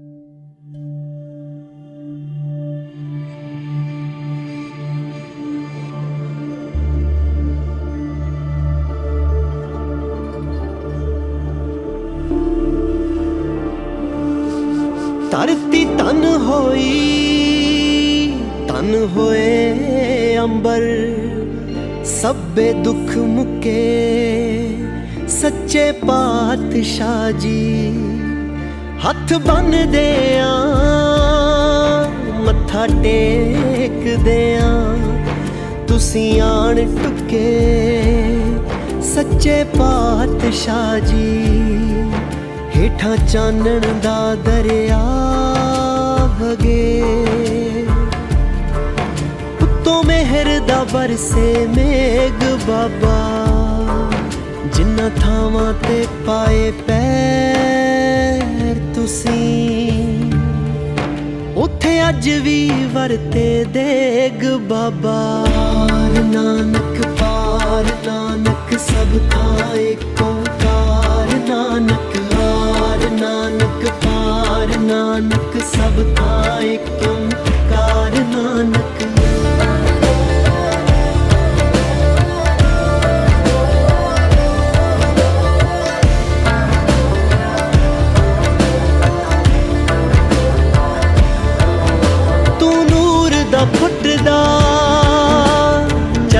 ਧਰਤੀ ਤਨ ਹੋਈ ਤਨ ਹੋਏ ਅੰਬਰ। ਸਭੇ ਦੁੱਖ ਮੁਕੇ ਸੱਚੇ ਪਾਤਸ਼ਾਹ ਜੀ। ਹੱਥ ਬੰਨਦੇ ਆ ਮੱਥਾ ਟੇਕਦੇ ਆ ਤੁਸੀਂ ਆਣ ਟੁਕੇ ਸੱਚੇ ਪਾਤਸ਼ਾਹ ਜੀ। ਹੇਠਾਂ ਚਾਨਣ ਦਾ ਦਰਿਆ ਵਗੇ। ਉੱਤੋਂ ਮਿਹਰ ਦਾ ਵਰਸੇ ਮੇਗ ਬਾਬਾ, ਜਿੰਨਾ ਥਾਵਾਂ ਤੇ ਪਾਏ ਪੈ ਤੁਸੀਂ ਉੱਥੇ ਅੱਜ ਵੀ ਵਰਤੇ ਦੇਗ ਬਾਬਾ। ਨਾਨਕ ਪਾਰ ਨਾਨਕ ਸਭ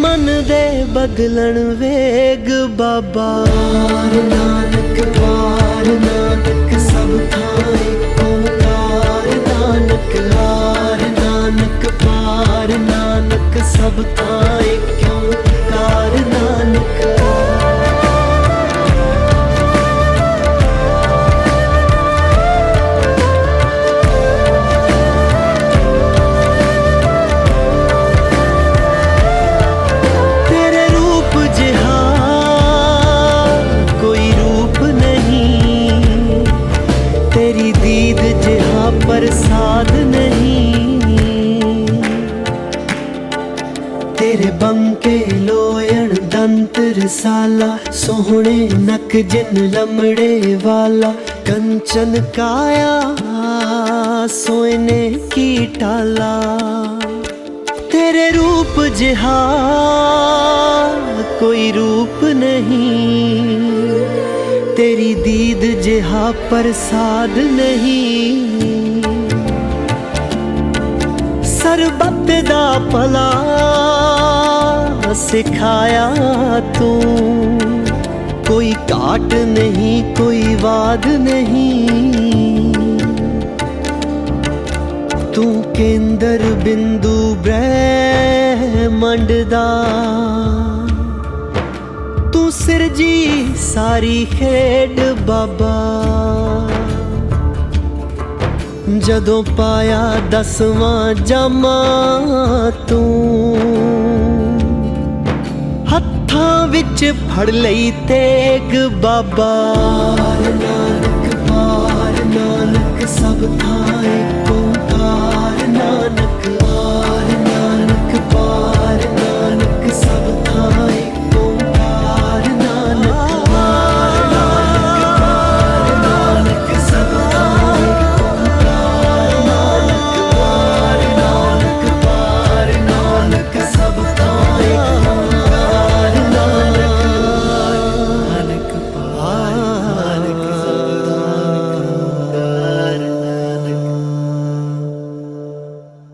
ਮਨ ਦੇ ਬਦਲਣ ਵੇਗ ਬਾਬਾ। ਨਾਨਕ, ਵਾਰ ਨਾਨਕ, ਸਭ ਥਾਂ ਏਕ ਨਾਨਕ ਹਾਰ ਨਾਨਕ ਪਾਰ ਨਾਨਕ, ਸਭ ਥਾਂ ਤੇਰੇ ਬੰਕੇ ਲੋਇਣ ਦੰਤ ਰਸਾਲਾ ਸੋਹਣੇ ਨਕ ਜਿਨ ਲਮੜੇ ਵਾਲਾ, ਕੰਚਨ ਕਾਇਆ ਸੋਇਨੇ ਕੀ ਟਾਲਾ। ਤੇਰੇ ਰੂਪ ਜਿਹਾ ਕੋਈ ਰੂਪ ਨਹੀਂ, ਤੇਰੀ ਦੀਦ ਜਿਹਾ ਪ੍ਰਸਾਦ ਨਹੀਂ। ਸਰਬੱਤ ਦਾ ਭਲਾ ਸਿਖਾਇਆ ਤੂੰ। ਕੋਈ ਘਾਟ ਨਹੀਂ, ਕੋਈ ਵਾਦ ਨਹੀਂ। ਤੂੰ ਕੇਂਦਰ ਬਿੰਦੂ ਬ੍ਰਹਿਮੰਡ ਦਾ। ਤੂੰ ਸਿਰਜੀ ਸਾਰੀ ਖੇਡ ਬਾਬਾ। ਜਦੋਂ ਪਾਇਆ ਦਸਵਾਂ ਜਮਾ ਤੂੰ ਫੜ ਲਈ ਤੇਗ ਬਾਬਾ ਨਾਨਕ ਬਾਬਾ।